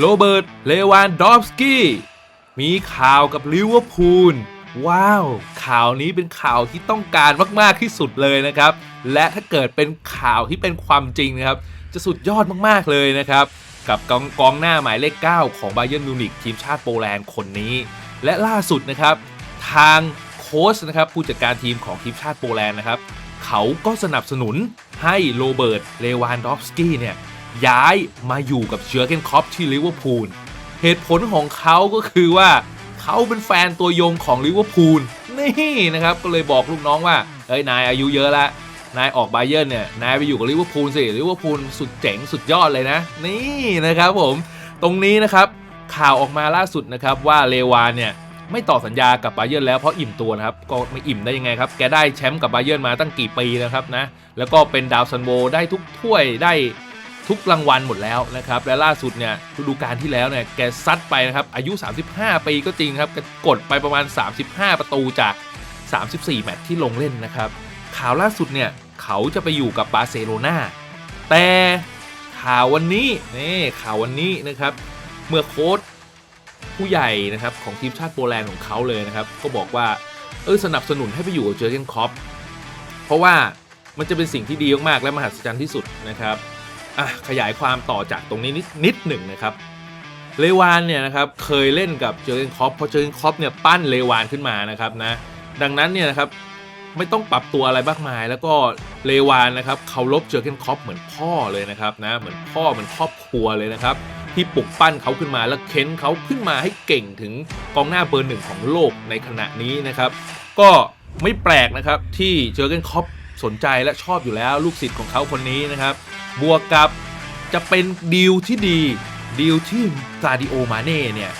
โรเบิร์ต เลวานดอฟสกี้ มีข่าวกับลิเวอร์พูล ว้าว ข่าวนี้เป็นข่าวที่ต้องการมาก ๆ ที่สุดเลยนะครับ และถ้าเกิดเป็นข่าวที่เป็นความจริงนะครับ จะสุดยอดมาก ๆ เลยนะครับ กับกองกองหน้าหมายเลข 9 ของบาเยิร์นมิวนิกทีมชาติโปแลนด์คนนี้ และล่าสุดนะครับ ทางโค้ชนะครับผู้จัดการทีมของทีมชาติโปแลนด์นะครับ เขาก็สนับสนุนให้โรเบิร์ต เลวานดอฟสกี้เนี่ย ย้ายมาอยู่กับเชอร์เกนคอปที่ลิเวอร์พูลเหตุผลของเขาก็คือว่าเขาเป็นแฟนตัวยงของลิเวอร์พูลนี่นะครับก็เลยบอกลูกน้องว่าเอ้ยนายอายุเยอะแล้วนายออกไบเยิร์เนี่ยนายไปอยู่กับลิเวอร์พูลสิลิเวอร์พูลสุดเจ๋งสุดยอดเลยนะ นี่นะครับผมตรงนี้นะครับข่าวออกมาล่าสุดนะครับว่าเลวานเนี่ยไม่ต่อสัญญากับไบเยิร์แล้วเพราะอิ่มตัวนะครับก็ไม่อิ่มได้ยังไงครับ แกได้แชมป์กับไบเยิร์มาตั้งกี่ปีนะครับนะแล้วก็เป็นดาวซันโวได้ทุกถ้วยได้ ทุกรางวัลหมดแล้วนะครับ และล่าสุดเนี่ยฤดูกาลที่แล้วเนี่ยแกซัดไปนะครับอายุ 35 ปีก็จริงครับแกกดไปประมาณ 35 ประตูจาก 34 แมตช์ที่ลงเล่นนะครับ ข่าวล่าสุดเนี่ยเขาจะไปอยู่กับบาร์เซโลนาแต่ข่าววันนี้นี่ข่าววันนี้นะครับ เมื่อโค้ชผู้ใหญ่นะครับของทีมชาติโปแลนด์ของเขาเลยนะครับ ก็บอกว่าเออสนับสนุนให้ไปอยู่กับเจอร์เกนคอปเพราะว่ามันจะเป็นสิ่งที่ดีมากๆและมหัศจรรย์ที่สุดนะครับ อะขยายความต่อจากตรงนี้นิดนิดหนึ่งนะครับเลวานเนี่ยนะครับเคยเล่นกับเจอร์เกนคอปเพราะเจอร์เกนคอปเนี่ยปั้นเลวานขึ้นมานะครับนะดังนั้นเนี่ยนะครับไม่ต้องปรับตัวอะไรมากมาย แล้วก็เลวานนะครับเคารพเจอร์เกนคอปเหมือนพ่อเลยนะครับนะเหมือนพ่อเหมือนครอบครัวเลยนะครับที่ปลุกปั้นเขาขึ้นมาแล้วเค้นเขาขึ้นมาให้เก่งถึงกองหน้าเบอร์หนึ่งของโลกในขณะนี้นะครับ ก็ไม่แปลกนะครับที่เจอร์เกนคอปสนใจและชอบอยู่แล้วลูกศิษย์ของเขาคนนี้นะครับ บวกกับจะเป็นดีลที่ดี ดีลที่ซาดิโอมาเน่เนี่ย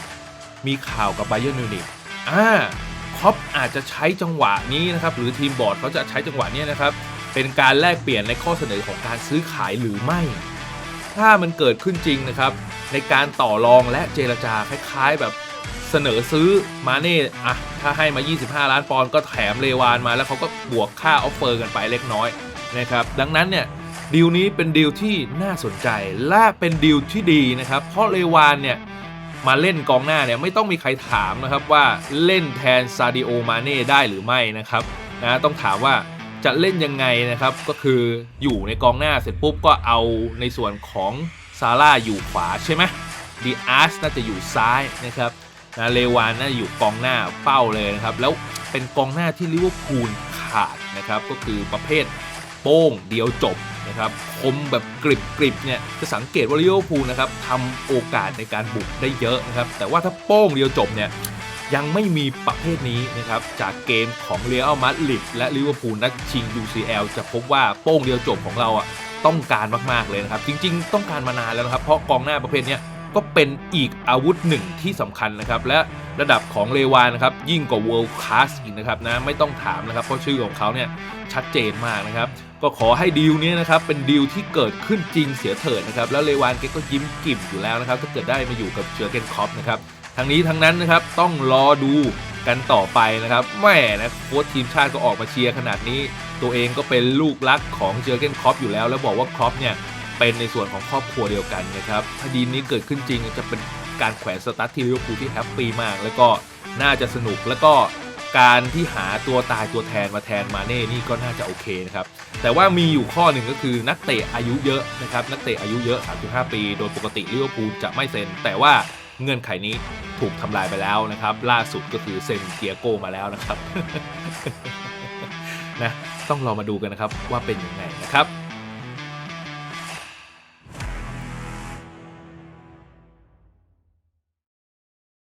มีข่าวกับไบเยอร์มิวนิกอ่าคอปอาจจะใช้จังหวะนี้นะครับ หรือทีมบอร์ดเขาจะใช้จังหวะนี้นะครับ เป็นการแลกเปลี่ยนในข้อเสนอของการซื้อขายหรือไม่ ถ้ามันเกิดขึ้นจริงนะครับ ในการต่อรองและเจรจาคล้ายๆแบบเสนอซื้อมาเน่อะถ้าให้มา 25 ล้านปอนด์ก็แถมเลวานมาแล้วเขาก็บวกค่าออฟเฟอร์กันไปเล็กน้อยนะครับ ดังนั้นเนี่ย ดีลนี้เป็นดีลที่น่าสนใจและเป็นดีลที่ดีนะครับ เพราะเลวานเนี่ยมาเล่นกองหน้าเนี่ยไม่ต้องมีใครถามนะครับว่าเล่นแทนซาดิโอมาเน่ได้หรือไม่นะครับนะต้องถามว่าจะเล่นยังไงนะครับก็คืออยู่ในกองหน้าเสร็จปุ๊บก็เอาในส่วนของซาร่าอยู่ขวาใช่ไหมดีอาร์สน่าจะอยู่ซ้ายนะครับนะเลวานน่าจะอยู่กองหน้าเป้าเลยนะครับ แล้วเป็นกองหน้าที่ลิเวอร์พูลขาดนะครับ ก็คือประเภทโป้งเดียวจบ นะครับคมแบบกริบกริบเนี่ยจะสังเกตว่าลิเวอร์พูลนะครับทำโอกาสในการบุกได้เยอะนะครับแต่ว่าถ้าโป้งเดียวจบเนี่ยยังไม่มีประเภทนี้นะครับจากเกมของเรอัลมาดริดและลิเวอร์พูลนัดชิง UCL จะพบว่าโป้งเดียวจบของเราอะต้องการมากๆเลยนะครับจริง ๆ ต้องการมานานแล้วนะครับเพราะกองหน้าประเภทนี้ก็เป็นอีกอาวุธหนึ่งที่สำคัญนะครับและระดับของเลวานนะครับยิ่งกว่า world class อีกนะครับนะไม่ต้องถามนะครับเพราะชื่อของเขาเนี่ยชัดเจนมากนะครับ ก็ขอให้ดีลนี้นะครับเป็นดีลที่เกิดขึ้นจริงเสียเถิดนะครับแล้วเลวานเกก็ยิ้มกลิ่มอยู่แล้วนะครับถ้าเกิดได้มาอยู่กับเชอร์เกนคอปนะครับทั้งนี้ทั้งนั้นนะครับต้องรอดูกันต่อไปนะครับแม่นะโค้ชทีมชาติก็ออกมาเชียร์ขนาดนี้ ตัวเองก็เป็นลูกรักของเชอร์เกนคอปอยู่แล้ว แล้วบอกว่าคอปเนี่ยเป็นในส่วนของครอบครัวเดียวกันนะครับถ้าดีลนี้เกิดขึ้นจริงจะเป็นการแขวนสตาร์ทที่ลิเวอร์พูลที่แฮปปี้มาก แล้วก็น่าจะสนุกแล้วก็ การที่หาตัวตายตัวแทนมาแทนมาเน่นี่ก็น่าจะโอเคนะครับแต่ว่ามีอยู่ข้อหนึ่งก็คือนักเตะอายุเยอะนะครับนักเตะอายุเยอะ 35 ปี โดยปกติลิเวอร์พูลจะไม่เซ็น แต่ว่าเงื่อนไขนี้ถูกทำลายไปแล้วนะครับ ล่าสุดก็คือเซ็นเกียโกมาแล้วนะครับนะต้องรอมาดูกันนะครับว่าเป็นยังไงนะครับ